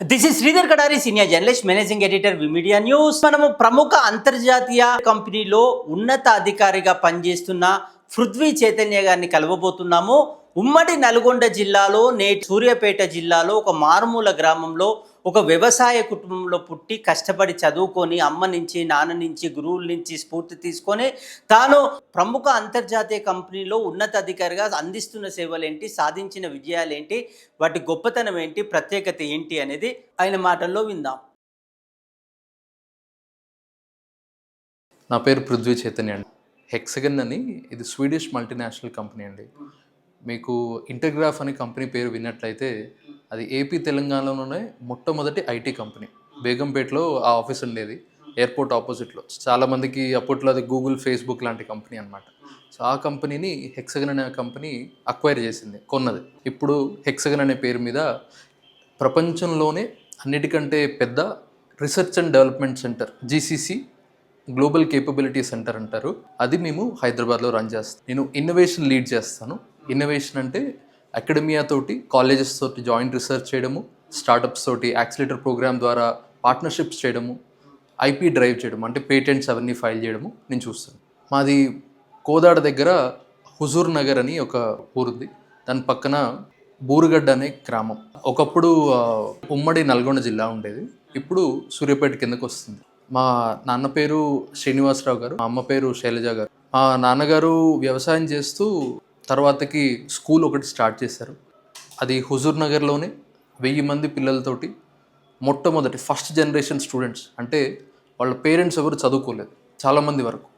This is Sridhar Kadari senior journalist managing editor media news మనము ప్రముఖ అంతర్జాతీయ కంపెనీలో ఉన్నత అధికారిగా పనిచేస్తున్న పృథ్వీ చైతన్య గారిని కలవబోతున్నాము. ఉమ్మడి నల్గొండ జిల్లాలో నేటి సూర్యాపేట జిల్లాలో ఒక మారుమూల గ్రామంలో ఒక వ్యవసాయ కుటుంబంలో పుట్టి కష్టపడి చదువుకొని అమ్మ నుంచి నాన్న నుంచి గురువుల నుంచి స్ఫూర్తి తీసుకొని తాను ప్రముఖ అంతర్జాతీయ కంపెనీలో ఉన్నత అధికారిగా అందిస్తున్న సేవలు ఏంటి సాధించిన విజయాలు ఏంటి వాటి గొప్పతనం ఏంటి ప్రత్యేకత ఏంటి అనేది ఆయన మాటల్లో విందాం. నా పేరు పృథ్వీ చైతన్య అండి. హెక్సగన్ అని ఇది స్వీడిష్ మల్టీనేషనల్ కంపెనీ అండి. మీకు ఇంటర్గ్రాఫ్ అనే కంపెనీ పేరు విన్నట్లయితే అది ఏపీ తెలంగాణలోనే మొట్టమొదటి ఐటీ కంపెనీ. బేగంపేటలో ఆ ఆఫీస్ ఉండేది. ఎయిర్పోర్ట్ ఆపోజిట్లో. చాలామందికి అప్పట్లో అది గూగుల్ ఫేస్బుక్ లాంటి కంపెనీ అనమాట సో ఆ కంపెనీని హెక్సగన్ అనే కంపెనీ అక్వైర్ చేసింది కొన్నది. ఇప్పుడు హెక్సగన్ అనే పేరు మీద ప్రపంచంలోనే అన్నిటికంటే పెద్ద research and development centre GCC global capability centre అంటారు. అది మేము హైదరాబాద్లో రన్ చేస్తాం. నేను ఇన్నోవేషన్ లీడ్ చేస్తాను. ఇన్నోవేషన్ అంటే అకాడమియా తోటి కాలేజెస్ తోటి జాయింట్ రీసెర్చ్ చేయడము స్టార్టప్స్ తోటి యాక్సిలేటర్ ప్రోగ్రామ్ ద్వారా పార్ట్నర్షిప్స్ చేయడము ఐపీ డ్రైవ్ చేయడం అంటే పేటెంట్స్ అవన్నీ ఫైల్ చేయడము నేను చూస్తాను. మాది కోదాడ దగ్గర హుజూర్ నగర్ అని ఒక ఊరుంది. దాని పక్కన బూరుగడ్డ అనే గ్రామం. ఒకప్పుడు ఉమ్మడి నల్గొండ జిల్లా ఉండేది. ఇప్పుడు సూర్యాపేట కిందకు వస్తుంది. మా నాన్న పేరు శ్రీనివాసరావు గారు మా అమ్మ పేరు శైలజ గారు. మా నాన్నగారు వ్యవసాయం చేస్తూ తర్వాతకి స్కూల్ ఒకటి స్టార్ట్ చేశారు. అది హుజూర్ నగర్లోనే వెయ్యి మంది పిల్లలతోటి మొట్టమొదటి ఫస్ట్ జనరేషన్ స్టూడెంట్స్. అంటే వాళ్ళ పేరెంట్స్ ఎవరు చదువుకోలేదు చాలామంది వరకు.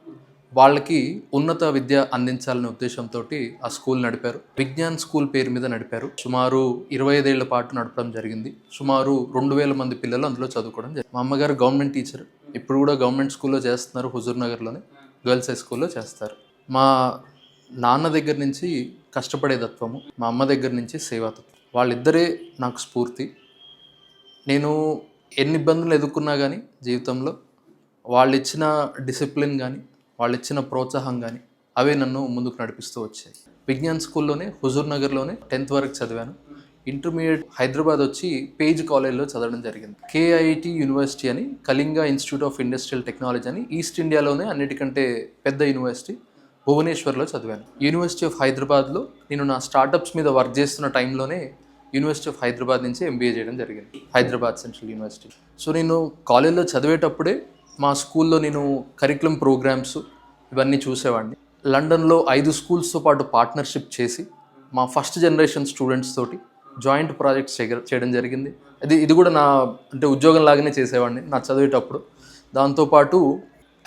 వాళ్ళకి ఉన్నత విద్య అందించాలనే ఉద్దేశంతో ఆ స్కూల్ నడిపారు. విజ్ఞాన్ స్కూల్ పేరు మీద నడిపారు. సుమారు ఇరవై ఐదేళ్ళ పాటు నడపడం జరిగింది. సుమారు రెండు వేల మంది పిల్లలు అందులో చదువుకోవడం జరిగింది. మా అమ్మగారు గవర్నమెంట్ టీచర్. ఇప్పుడు కూడా గవర్నమెంట్ స్కూల్లో చేస్తున్నారు హుజూర్ నగర్లోనే. గర్ల్స్ హై స్కూల్లో చేస్తారు. మా నాన్న దగ్గర నుంచి కష్టపడే తత్వము మా అమ్మ దగ్గర నుంచి సేవాతత్వం వాళ్ళిద్దరే నాకు స్ఫూర్తి. నేను ఎన్ని ఇబ్బందులు ఎదుర్కొన్నా కానీ జీవితంలో వాళ్ళు ఇచ్చిన డిసిప్లిన్ కానీ వాళ్ళు ఇచ్చిన ప్రోత్సాహం కానీ అవే నన్ను ముందుకు నడిపిస్తూ వచ్చాయి. విజ్ఞాన్ స్కూల్లోనే హుజూర్ నగర్లోనే టెన్త్ వరకు చదివాను. ఇంటర్మీడియట్ హైదరాబాద్ వచ్చి పేజ్ కాలేజ్లో చదవడం జరిగింది. కేఐటి యూనివర్సిటీ అని Kalinga institute of industrial technology అని ఈస్ట్ ఇండియాలోనే అన్నిటికంటే పెద్ద యూనివర్సిటీ భువనేశ్వర్లో చదివాను. యూనివర్సిటీ ఆఫ్ హైదరాబాద్లో నేను నా స్టార్టప్స్ మీద వర్క్ చేస్తున్న టైంలోనే యూనివర్సిటీ ఆఫ్ హైదరాబాద్ నుంచి ఎంబీఏ చేయడం జరిగింది. హైదరాబాద్ సెంట్రల్ యూనివర్సిటీ సో నేను కాలేజ్లో చదివేటప్పుడే మా స్కూల్లో నేను కరికులం ప్రోగ్రామ్స్ ఇవన్నీ చూసేవాడిని. లండన్లో ఐదు స్కూల్స్తో పాటు పార్ట్నర్షిప్ చేసి మా ఫస్ట్ జనరేషన్ స్టూడెంట్స్ తోటి జాయింట్ ప్రాజెక్ట్స్ చేయ- చేయడం జరిగింది. అది ఇది కూడా నా అంటే ఉద్యోగం లాగానే చేసేవాడిని నా చదివేటప్పుడు. దాంతోపాటు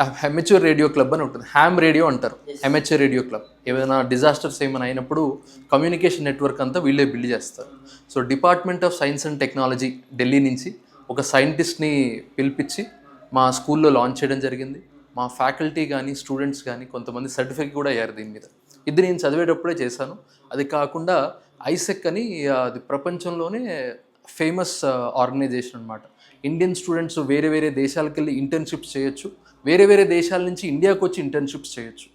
హెమెచ్యూర్ రేడియో క్లబ్ అని ఉంటుంది. హ్యామ్ రేడియో అంటారు. Amateur radio club. ఏమైనా డిజాస్టర్స్ ఏమైనా అయినప్పుడు కమ్యూనికేషన్ నెట్వర్క్ అంతా వీళ్ళే బిల్డ్ చేస్తారు. So department of science and technology Delhi నుంచి ఒక సైంటిస్ట్ని పిలిపించి మా స్కూల్లో లాంచ్ చేయడం జరిగింది. మా ఫ్యాకల్టీ కానీ స్టూడెంట్స్ కానీ కొంతమంది సర్టిఫికేట్ కూడా అయ్యారు దీని మీద. ఇది నేను చదివేటప్పుడే చేశాను. అది కాకుండా ఐసెక్ అని అది ప్రపంచంలోనే ఫేమస్ ఆర్గనైజేషన్ అనమాట ఇండియన్ స్టూడెంట్స్ వేరే వేరే దేశాలకు వెళ్ళి ఇంటర్న్షిప్స్ చేయొచ్చు. వేరే వేరే దేశాల నుంచి ఇండియాకు వచ్చి ఇంటర్న్షిప్స్ చేయొచ్చు.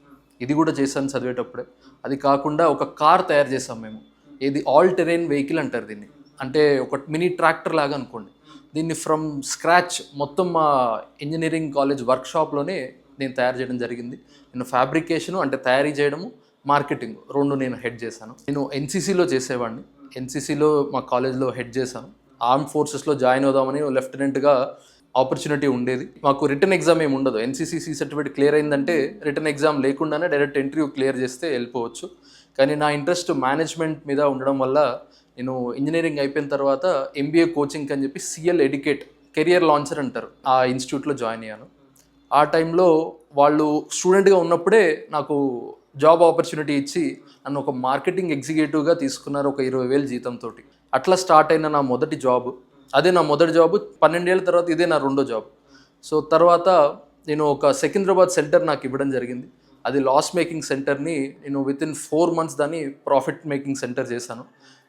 ఇది కూడా చేశాను చదివేటప్పుడే. అది కాకుండా ఒక కార్ తయారు చేసాం మేము. ఇది ఆల్ టెరైన్ వెహికల్ అంటారు దీన్ని. అంటే ఒక మినీ ట్రాక్టర్ లాగా అనుకోండి. దీన్ని ఫ్రమ్ స్క్రాచ్ మొత్తం మా ఇంజనీరింగ్ కాలేజ్ వర్క్షాప్లోనే నేను తయారు చేయడం జరిగింది. నేను ఫ్యాబ్రికేషను అంటే తయారీ చేయడము మార్కెటింగ్ రెండు నేను హెడ్ చేశాను. నేను ఎన్సీసీలో చేసేవాడిని. ఎన్సీసీలో మా కాలేజ్లో హెడ్ చేశాను. ఆర్మ్ ఫోర్సెస్లో జాయిన్ అవుదామని లెఫ్టినెంట్గా ఆపర్చునిటీ ఉండేది. మాకు రిటర్న్ ఎగ్జామ్ ఏమి ఉండదు. ఎన్సీసీ సీ సర్టిఫికేట్ క్లియర్ అయిందంటే రిటర్న్ ఎగ్జామ్ లేకుండానే డైరెక్ట్ ఇంటర్వ్యూ క్లియర్ చేస్తే వెళ్ళిపోవచ్చు. కానీ నా ఇంట్రెస్ట్ మేనేజ్మెంట్ మీద ఉండడం వల్ల నేను ఇంజనీరింగ్ అయిపోయిన తర్వాత ఎంబీఏ కోచింగ్ అని చెప్పి సిఎల్ ఎడ్యుకేట్ కెరియర్ లాంచర్ అంటారు. ఆ ఇన్స్టిట్యూట్లో జాయిన్ అయ్యాను. ఆ టైంలో వాళ్ళు స్టూడెంట్గా ఉన్నప్పుడే నాకు జాబ్ ఆపర్చునిటీ ఇచ్చి నన్ను ఒక మార్కెటింగ్ ఎగ్జిక్యూటివ్గా తీసుకున్నారు ఒక ఇరవై వేలు జీతంతో అట్లా స్టార్ట్ అయిన నా మొదటి జాబ్. అదే నా మొదటి జాబ్ పన్నెండేళ్ళ తర్వాత ఇదే నా రెండో జాబ్. సో తర్వాత నేను ఒక సికింద్రాబాద్ సెంటర్ నాకు ఇవ్వడం జరిగింది. అది లాస్ మేకింగ్ సెంటర్ని నేను విత్ ఇన్ ఫోర్ మంత్స్ దాన్ని ప్రాఫిట్ మేకింగ్ సెంటర్ చేశాను.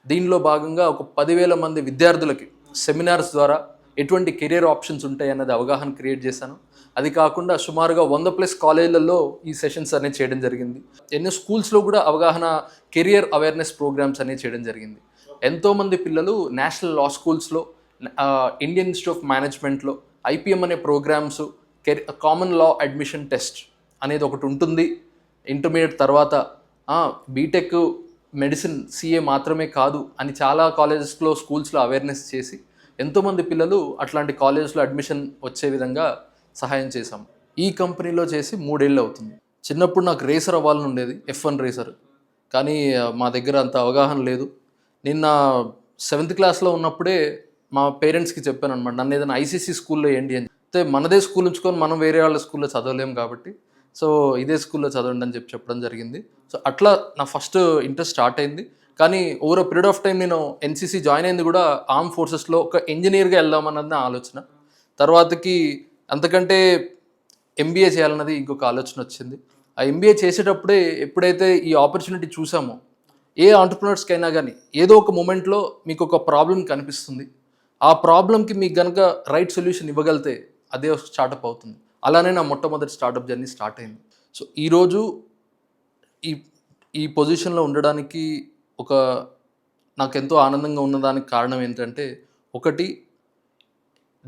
దీనిలో భాగంగా ఒక పదివేల మంది విద్యార్థులకి సెమినార్స్ ద్వారా ఎటువంటి కెరియర్ ఆప్షన్స్ ఉంటాయి అన్నది అవగాహన క్రియేట్ చేశాను. అది కాకుండా సుమారుగా వంద ప్లస్ కాలేజీలలో ఈ సెషన్స్ అనేవి చేయడం జరిగింది. ఎన్నో స్కూల్స్లో కూడా అవగాహన కెరియర్ అవేర్నెస్ ప్రోగ్రామ్స్ అనేవి చేయడం జరిగింది. ఎంతోమంది పిల్లలు నేషనల్ లా స్కూల్స్లో ఇండియన్ ఇన్స్టిట్యూట్ ఆఫ్ మేనేజ్మెంట్లో ఐపీఎం అనే ప్రోగ్రామ్స్ కెరి కామన్ లా అడ్మిషన్ టెస్ట్ అనేది ఒకటి ఉంటుంది. ఇంటర్మీడియట్ తర్వాత బీటెక్ మెడిసిన్ సిఏ మాత్రమే కాదు అని చాలా కాలేజెస్లో స్కూల్స్లో అవేర్నెస్ చేసి ఎంతోమంది పిల్లలు అట్లాంటి కాలేజ్లో అడ్మిషన్ వచ్చే విధంగా సహాయం చేశాం. ఈ కంపెనీలో చేసి మూడేళ్ళు అవుతుంది. చిన్నప్పుడు నాకు రేసర్ అవ్వాలని ఉండేది ఎఫ్ వన్ రేసర్. కానీ మా దగ్గర అంత అవగాహన లేదు. నిన్న సెవెంత్ క్లాస్లో ఉన్నప్పుడే మా పేరెంట్స్కి చెప్పాను అనమాట నన్ను ఏదైనా ఐసీసీ స్కూల్లో ఏంటి అని. అయితే మనదే స్కూల్ ఉంచుకొని మనం వేరే వాళ్ళ స్కూల్లో చదవలేం కాబట్టి సో ఇదే స్కూల్లో చదవండి అని చెప్పి చెప్పడం జరిగింది. సో అట్లా నా ఫస్ట్ ఇంట్రెస్ట్ స్టార్ట్ అయింది. కానీ ఓవర్ పీరియడ్ ఆఫ్ టైం నేను ఎన్సీసీ జాయిన్ అయింది కూడా ఆర్మ్ ఫోర్సెస్లో ఒక ఇంజనీర్గా వెళ్దామన్నది నా ఆలోచన. తర్వాతకి అంతకంటే ఎంబీఏ చేయాలన్నది ఇంకొక ఆలోచన వచ్చింది. ఆ ఎంబీఏ చేసేటప్పుడే ఎప్పుడైతే ఈ ఆపర్చునిటీ చూసామో ఏ ఆంటర్ప్రినర్స్కైనా కానీ ఏదో ఒక మూమెంట్లో మీకు ఒక ప్రాబ్లం కనిపిస్తుంది. ఆ ప్రాబ్లంకి మీకు కనుక రైట్ సొల్యూషన్ ఇవ్వగలితే అదే స్టార్టప్ అవుతుంది. అలానే నా మొట్టమొదటి స్టార్టప్ జర్నీ స్టార్ట్ అయింది. సో ఈరోజు ఈ ఈ పొజిషన్లో ఉండడానికి ఒక నాకు ఎంతో ఆనందంగా ఉన్నదానికి కారణం ఏంటంటే ఒకటి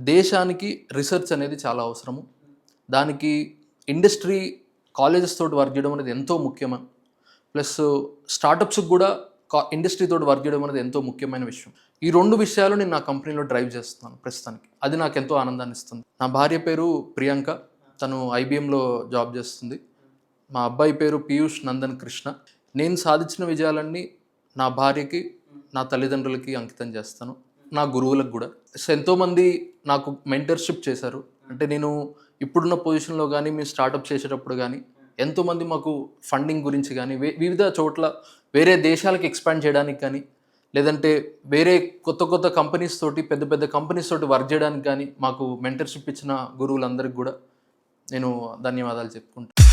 దేశానికి రీసెర్చ్ అనేది చాలా అవసరము. దానికి ఇండస్ట్రీ కాలేజెస్ తోటి వర్క్ చేయడం అనేది ఎంతో ముఖ్యమ ప్లస్ స్టార్టప్స్కి కూడా కా ఇండస్ట్రీ తోటి వర్క్ చేయడం అనేది ఎంతో ముఖ్యమైన విషయం. ఈ రెండు విషయాలు నేను నా కంపెనీలో డ్రైవ్ చేస్తున్నాను ప్రస్తుతానికి. అది నాకు ఎంతో ఆనందాన్ని ఇస్తుంది. నా భార్య పేరు ప్రియాంక. తను ఐబిఎంలో జాబ్ చేస్తుంది. మా అబ్బాయి పేరు పీయూష్ నందన్ కృష్ణ. నేను సాధించిన విజయాలన్నీ నా భార్యకి నా తల్లిదండ్రులకి అంకితం చేస్తాను. నా గురువులకు కూడా. ఎంతోమంది నాకు మెంటర్షిప్ చేశారు. అంటే నేను ఇప్పుడున్న పొజిషన్లో కానీ మేము స్టార్టప్ చేసేటప్పుడు కానీ ఎంతోమంది మాకు ఫండింగ్ గురించి కానీ వే- వివిధ చోట్ల వేరే దేశాలకు ఎక్స్పాండ్ చేయడానికి కానీ లేదంటే వేరే కొత్త కొత్త కంపెనీస్ తోటి పెద్ద పెద్ద కంపెనీస్ తోటి వర్క్ చేయడానికి కానీ మాకు మెంటర్షిప్ ఇచ్చిన గురువులందరికీ కూడా నేను ధన్యవాదాలు చెప్పుకుంటాను